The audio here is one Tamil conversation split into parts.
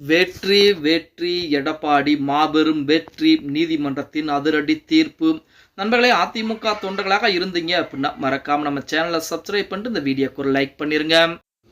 வெற்றி வெற்றி எடப்பாடி மாபெரும் வெற்றி நீதிமன்றத்தின் அதிரடி தீர்ப்பு. நண்பர்களே அதிமுக தொண்டர்களாக இருந்தீங்க அப்படின்னா மறக்காமல் நம்ம சேனலை சப்ஸ்கிரைப் பண்ணிட்டு இந்த வீடியோக்கு ஒரு லைக் பண்ணிருங்க.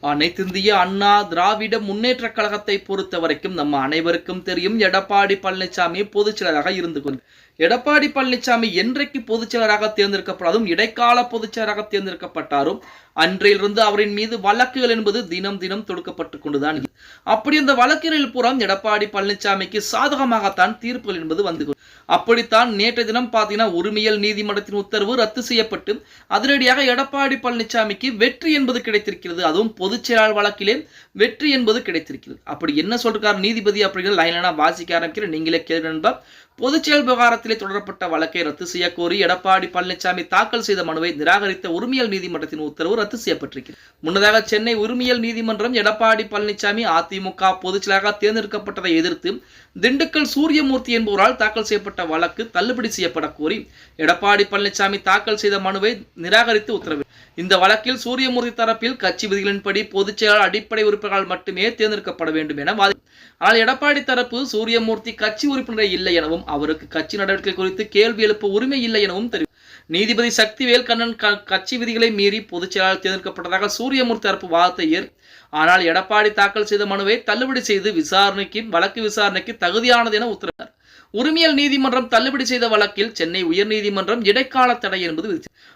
அனைத்திந்திய அண்ணா திராவிட முன்னேற்ற கழகத்தை பொறுத்த வரைக்கும் நம்ம அனைவருக்கும் தெரியும் எடப்பாடி பழனிசாமி பொதுச் செயலராக இருந்து கொண்டு எடப்பாடி பழனிசாமி என்றைக்கு பொதுச் செயலராக தேர்ந்தெடுக்கப்படாதும் இடைக்கால பொதுச் செயலராக தேர்ந்தெடுக்கப்பட்டாரும் அன்றையிலிருந்து அவரின் மீது வழக்குகள் என்பது தினம் தினம் தொடுக்கப்பட்டு கொண்டுதான் அப்படி அந்த வழக்குகளில் புறம் எடப்பாடி பழனிசாமிக்கு சாதகமாகத்தான் தீர்ப்புகள் என்பது வந்து கொண்டு- அப்படித்தான் நேற்று தினம் பார்த்தீங்கன்னா உரிமையல் நீதிமன்றத்தின் உத்தரவு ரத்து செய்யப்பட்டு அதிரடியாக எடப்பாடி பழனிசாமிக்கு வெற்றி என்பது கிடைத்திருக்கிறது. அதுவும் பொதுச் செயலாளர் வழக்கிலே வெற்றி என்பது கிடைத்திருக்கிறது. அப்படி என்ன சொல்றாரு நீதிபதி அப்படிங்கிற லைன் வாசிக்க ஆரம்பிக்கிறேன். நீங்களே கேள்வி நண்பா. பொதுச் செயல் விவகாரத்திலே தொடரப்பட்ட வழக்கை ரத்து செய்ய கோரி எடப்பாடி பழனிசாமி தாக்கல் செய்த மனுவை நிராகரித்த உரிமையல் நீதிமன்றத்தின் உத்தரவு ரத்து செய்யப்பட்டிருக்கிறது. முன்னதாக சென்னை உரிமையல் நீதிமன்றம் எடப்பாடி பழனிசாமி அதிமுக பொதுச் செயலாளராக தேர்ந்தெடுக்கப்பட்டதை எதிர்த்து திண்டுக்கல் சூரியமூர்த்தி என்பவரால் தாக்கல் செய்யப்பட்ட வழக்கு தள்ளுபடி செய்யப்பட கோரி எடப்பாடி பழனிசாமி தாக்கல் செய்த மனுவை நிராகரித்து உத்தரவு இந்த வழக்கில் சூரியமூர்த்தி தரப்பில் கட்சி விதிகளின்படி பொதுச் செயலாளர் அடிப்படை உறுப்பினர்கள் மட்டுமே தேர்ந்தெடுக்கப்பட வேண்டும் என வாதி ஆனால் எடப்பாடி தரப்பு சூரியமூர்த்தி கட்சி உறுப்பினரே இல்லை எனவும் அவருக்கு கட்சி நடவடிக்கை குறித்து கேள்வி எழுப்ப உரிமை இல்லை எனவும் தெரிவித்தார் நீதிபதி சக்திவேல் கண்ணன் கட்சி விதிகளை மீறி பொதுச் செயலாளர் தேர்ந்தெடுக்கப்பட்டதாக சூரியமூர்த்தி தரப்பு வாதத்தை ஏற் ஆனால் எடப்பாடி தாக்கல் செய்த மனுவை தள்ளுபடி செய்து விசாரணைக்கு வழக்கு விசாரணைக்கு தகுதியானது என உத்தரவிட்டார். உரிமையல் நீதிமன்றம் தள்ளுபடி செய்த வழக்கில் சென்னை உயர்நீதிமன்றம் இடைக்கால தடை என்பது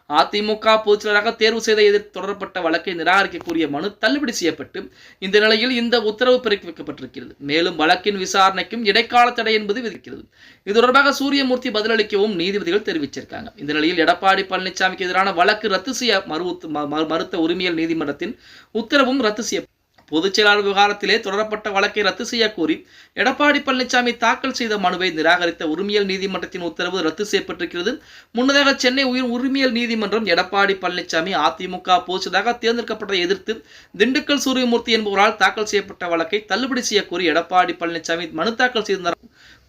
அதிமுக பொதுச்செயலராக தேர்வு செய்த எதிர் தொடரப்பட்ட வழக்கை நிராகரிக்கக்கூடிய மனு தள்ளுபடி செய்யப்பட்டு இந்த நிலையில் இந்த உத்தரவு பிறப்பிக்கப்பட்டிருக்கிறது மேலும் வழக்கின் விசாரணைக்கும் இடைக்கால தடை என்பது விதிக்கிறது. இது தொடர்பாக சூரியமூர்த்தி பதிலளிக்கவும் நீதிபதிகள் தெரிவிச்சிருக்காங்க. இந்த நிலையில் எடப்பாடி பழனிசாமிக்கு எதிரான வழக்கு ரத்து செய்ய மறு ம- ம- மறுத்த உரிமையல் நீதிமன்றத்தின் உத்தரவும் ரத்து செய்ய பொதுச் செயலாளர் விவகாரத்திலே தொடரப்பட்ட வழக்கை ரத்து செய்யக்கோரி எடப்பாடி பழனிசாமி தாக்கல் செய்த மனுவை நிராகரித்த உரிமையல் நீதிமன்றத்தின் உத்தரவு ரத்து செய்யப்பட்டிருக்கிறது. முன்னதாக சென்னை உயர் உரிமையல் நீதிமன்றம் எடப்பாடி பழனிசாமி அதிமுக போச்சதாக தேர்ந்தெடுக்கப்பட்டதை எதிர்த்து திண்டுக்கல் சூரியமூர்த்தி என்பவரால் தாக்கல் செய்யப்பட்ட வழக்கை தள்ளுபடி செய்யக்கோரி எடப்பாடி பழனிசாமி மனு தாக்கல் செய்திருந்தார்.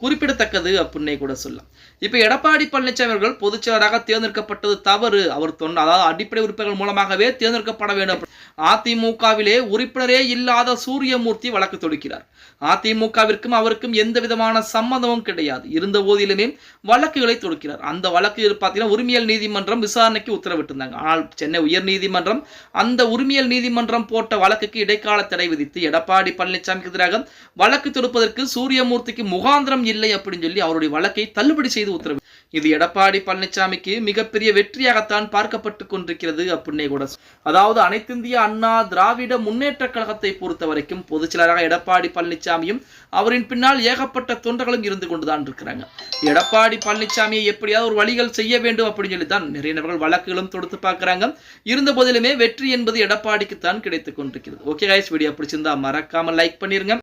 குறிப்பிடத்தக்கது அப்படின்னே கூட சொல்லலாம். இப்போ எடப்பாடி பழனிசாமி அவர்கள் பொதுச் செயலராக தேர்ந்தெடுக்கப்பட்டது தவறு. அவர் தொண்ட அதாவது அடிப்படை உறுப்பினர்கள் மூலமாகவே தேர்ந்தெடுக்கப்பட வேண்டும். அதிமுகவிலே உறுப்பினரே இல்லாத சூரியமூர்த்தி வழக்கு தொடுக்கிறார். அதிமுகவிற்கும் அவருக்கும் எந்த விதமான சம்மதமும் கிடையாது. இருந்த போதிலுமே வழக்குகளை தொடுக்கிறார். அந்த வழக்கு பார்த்தீங்கன்னா உரிமையல் நீதிமன்றம் விசாரணைக்கு உத்தரவிட்டிருந்தாங்க. ஆனால் சென்னை உயர் நீதிமன்றம் அந்த உரிமையல் நீதிமன்றம் போட்ட வழக்குக்கு இடைக்கால தடை விதித்து எடப்பாடி பழனிசாமிக்கு எதிராக வழக்கு தொடுப்பதற்கு சூரியமூர்த்திக்கு முகாந்திரம் இல்லை அப்படின்னு சொல்லி அவருடைய வழக்கை தள்ளுபடி செய்து உத்தரவு இது எடப்பாடி பழனிசாமிக்கு மிகப்பெரிய வெற்றியாகத்தான் பார்க்கப்பட்டு கொண்டிருக்கிறது அப்படின்னே கூட. அதாவது அனைத்திந்திய அண்ணா திராவிட முன்னேற்ற கழகத்தை பொறுத்த வரைக்கும் பொதுச் செயலராக எடப்பாடி பழனிசாமியும் அவரின் பின்னால் ஏகப்பட்ட தொண்டர்களும் இருந்து கொண்டுதான் இருக்கிறாங்க. எடப்பாடி பழனிசாமியை எப்படியாவது ஒரு வழிகள் செய்ய வேண்டும் அப்படின்னு சொல்லி தான் நிறைய நபர்கள் வழக்குகளும் தொடுத்து பார்க்குறாங்க. இருந்த போதிலுமே வெற்றி என்பது எடப்பாடிக்கு தான் கிடைத்துக் கொண்டிருக்கிறது. ஓகே கைஸ் வீடியோ பிடிச்சிருந்தா மறக்காம லைக் பண்ணிருங்க.